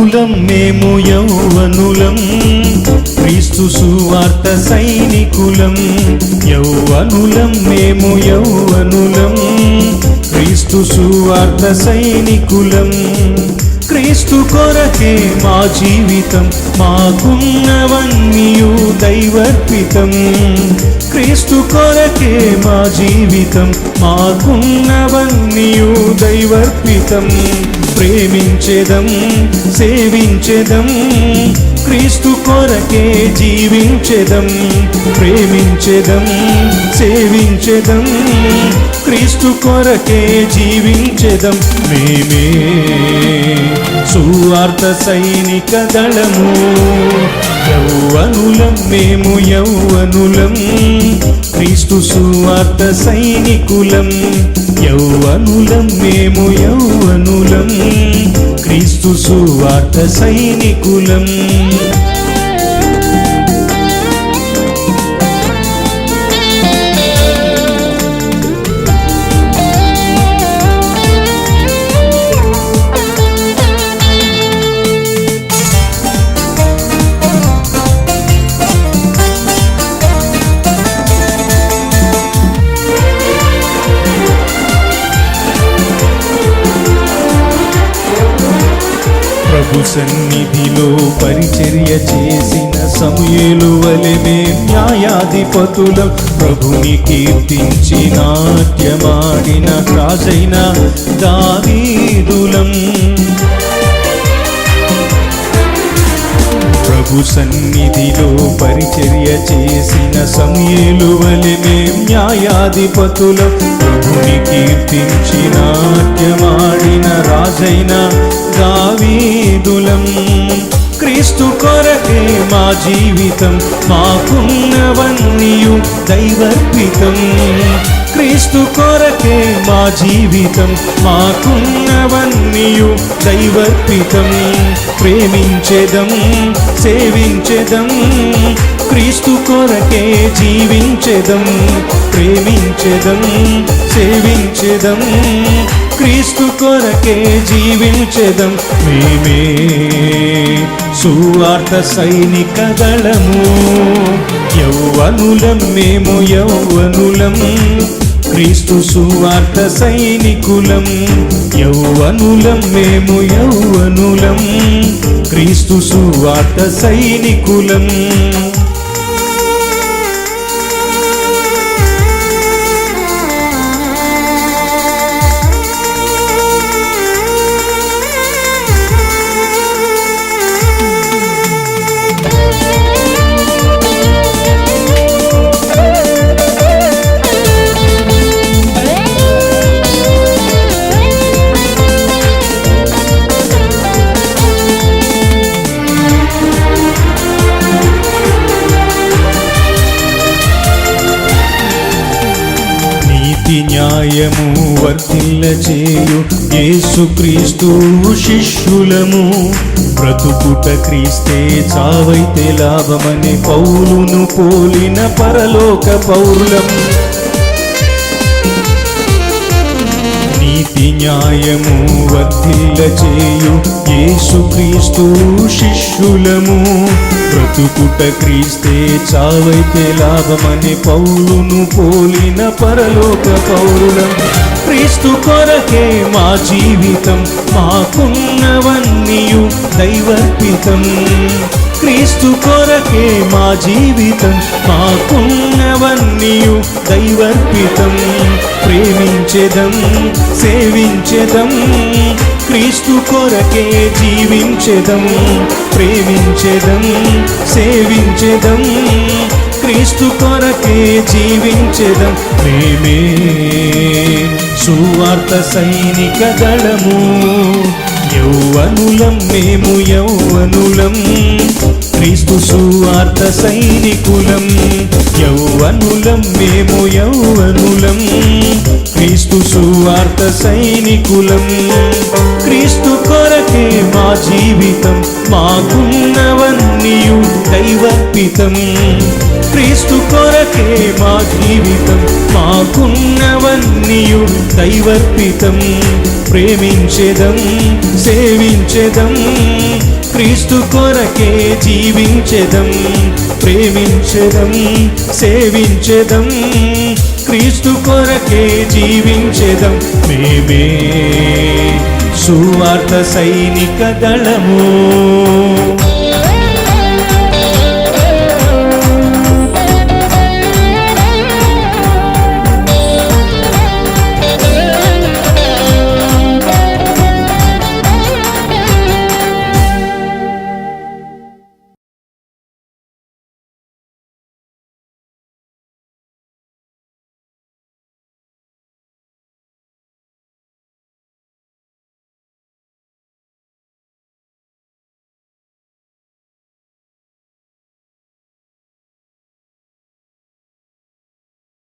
యౌవనులం మేము యౌవనులం. క్రీస్తు సువార్త సైనికులం. యౌవనులం మేము యౌవనులం. క్రీస్తు సువార్త సైనికులం. క్రీస్తు కొరకే మా జీవితం మాకున్నవన్నీయు దైవర్పితం. క్రీస్తు కొరకే మా జీవితం మాకున్నవన్నీయు దైవర్పితం. ప్రేమించెదం సేవించెదం క్రీస్తు కొరకే జీవించెదం ప్రేమించెదం సేవించెదం. క్రీస్తు కొరకే జీవించెదం మేమే. సువార్త సైనిక దళము యౌవనులం మేము యౌవనులం. క్రీస్తు సువార్త సైనికులం యౌవనులం మేము యౌవనులం. క్రీస్తు సువార్త సైనికులం. ప్రభు సన్నిధిలో పరిచర్య చేసిన సమయలు వలెమే న్యాయాధిపతుల ప్రభుని కీర్తించి నాట్యమాడిన రాజైన దావీదులం. ప్రభు సన్నిధిలో పరిచర్య చేసిన సమయలు వలెమే న్యాయాధిపతుల. ప్రభుని కీర్తించి నాట్యమాడిన రాజైన దావీదులం. క్రీస్తు కొరకే మా జీవితం మాకున్నవన్నీయు దైవర్పితం క్రీస్తు కొరకే మా జీవితం మాకున్నవన్నీయు దైవర్పితం ప్రేమించెదం సేవించెదం క్రీస్తు కొరకే జీవించెదం. ప్రేమించెదం సేవించెదం కొరకే జీవించెదం మేమే. సువార్త సైనిక దళము యౌవనులం మేము యౌవనులం. క్రీస్తు సువార్త సైనికులం. యౌవనులం మేము యౌవనులం. క్రీస్తు సువార్త సైనికులం. నీతి న్యాయము వర్తిల్ల చేయు యేసుక్రీస్తు శిష్యులము. బ్రతుకుట క్రీస్తే చావైతే లాభమని పౌలును పోలిన పరలోక పౌరులం నీతి న్యాయము వర్ధిల్ల చేయు యేసుక్రీస్తు శిష్యులము. బ్రతుకుట క్రీస్తే చావైతే లాభమని పౌలును పోలిన పరలోక పౌరులం. క్రీస్తు కొరకే మా జీవితం మాకున్నవన్నీయు దైవర్పితం. క్రీస్తు కొరకే మా జీవితం మాకున్నవన్నీయు దైవర్పితం. ప్రేమించెదం సేవించెదం క్రీస్తు కొరకే జీవించెదం. ప్రేమించెదం సేవించెదం క్రీస్తు కొరకే జీవించెదం. మేమే సువార్త సైనిక దళము యౌవనులం మేము యౌవనులం. క్రీస్తు సువార్త సైనికులం యౌవనులం మేము యౌవనులం. క్రీస్తు సువార్త సైనికులం క్రీస్తు కొరకే మా జీవితం మాకున్నవన్నీయు దైవర్పితం. క్రీస్తు కొరకే మా జీవితం మాకున్నవన్నీయు దైవర్పితం. ప్రేమించెదం సేవించెదం క్రీస్తు కొరకే జీవించెదం ప్రేమించదం సేవించెదం. క్రీస్తు కొరకే జీవించెదం మేమే. సువార్త సైనిక దళము.